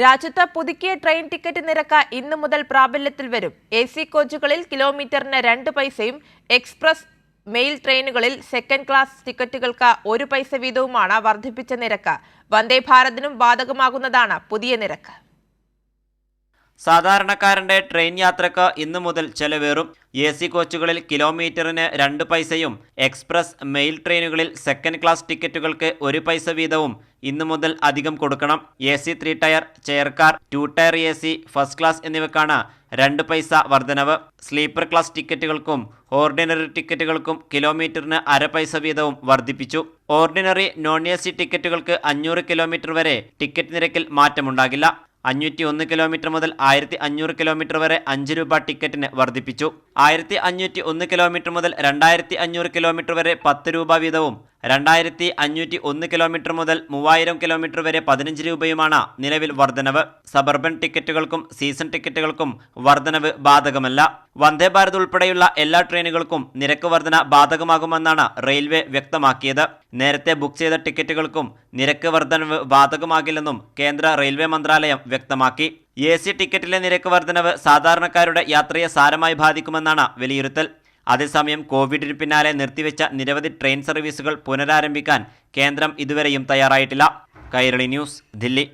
രാജ്യത്ത് പുതുക്കിയ train ticket നിരക്ക് ഇന്നു മുതൽ പ്രാബല്യത്തിൽ വരും. എ സി കോച്ചുകളിൽ കിലോമീറ്ററിന് രണ്ട് പൈസയും എക്സ്പ്രസ് മെയിൽ ട്രെയിനുകളിൽ സെക്കൻഡ് ക്ലാസ് ടിക്കറ്റുകൾക്ക് ഒരു പൈസ വീതവുമാണ് വർദ്ധിപ്പിച്ച നിരക്ക്. വന്ദേ ഭാരതിനും ബാധകമാകുന്നതാണ് പുതിയ നിരക്ക്. സാധാരണക്കാരന്റെ ട്രെയിൻ യാത്രയ്ക്ക് ഇന്നു മുതൽ ചെലവേറും. എ സി കോച്ചുകളിൽ കിലോമീറ്ററിന് രണ്ട് പൈസയും എക്സ്പ്രസ് മെയിൽ ട്രെയിനുകളിൽ സെക്കൻഡ് ക്ലാസ് ടിക്കറ്റുകൾക്ക് ഒരു പൈസ വീതവും ഇന്നു മുതൽ അധികം കൊടുക്കണം. A C three tier chair car two tier A C first class എന്നിവക്കാണ് രണ്ട് പൈസ വർധനവ്. സ്ലീപ്പർ ക്ലാസ് ടിക്കറ്റുകൾക്കും ഓർഡിനറി ടിക്കറ്റുകൾക്കും കിലോമീറ്ററിന് അര പൈസ വീതവും വർദ്ധിപ്പിച്ചു ഓർഡിനറി നോൺ എ സി ടിക്കറ്റുകൾക്ക് അഞ്ഞൂറ് കിലോമീറ്റർ വരെ ടിക്കറ്റ് നിരക്കിൽ മാറ്റമുണ്ടാകില്ല. അഞ്ഞൂറ്റി ഒന്ന് കിലോമീറ്റർ മുതൽ ആയിരത്തി അഞ്ഞൂറ് കിലോമീറ്റർ വരെ അഞ്ച് രൂപ ടിക്കറ്റിന് വർദ്ധിപ്പിച്ചു. ആയിരത്തി അഞ്ഞൂറ്റി ഒന്ന് കിലോമീറ്റർ മുതൽ രണ്ടായിരത്തി അഞ്ഞൂറ് കിലോമീറ്റർ വരെ പത്ത് രൂപ വീതവും രണ്ടായിരത്തി അഞ്ഞൂറ്റി ഒന്ന് കിലോമീറ്റർ മുതൽ മൂവായിരം കിലോമീറ്റർ വരെ പതിനഞ്ച് രൂപയുമാണ് നിലവിൽ വർധനവ്. സബർബൻ ടിക്കറ്റുകൾക്കും സീസൺ ടിക്കറ്റുകൾക്കും വർധനവ് ബാധകമല്ല. വന്ദേ ഭാരത് ഉൾപ്പെടെയുള്ള എല്ലാ ട്രെയിനുകൾക്കും നിരക്ക് വർധന ബാധകമാകുമെന്നാണ് റെയിൽവേ വ്യക്തമാക്കിയത്. നേരത്തെ ബുക്ക് ചെയ്ത ടിക്കറ്റുകൾക്കും നിരക്ക് വർധനവ് ബാധകമാകില്ലെന്നും കേന്ദ്ര റെയിൽവേ മന്ത്രാലയം വ്യക്തമാക്കി. എ സി ടിക്കറ്റിലെ നിരക്ക് വർധനവ് സാധാരണക്കാരുടെ യാത്രയെ സാരമായി ബാധിക്കുമെന്നാണ് വിലയിരുത്തൽ. അതേസമയം കോവിഡിന് പിന്നാലെ നിർത്തിവെച്ച നിരവധി ട്രെയിൻ സർവീസുകൾ പുനരാരംഭിക്കാൻ കേന്ദ്രം ഇതുവരെയും തയ്യാറായിട്ടില്ല. കൈരളി ന്യൂസ് ദില്ലി.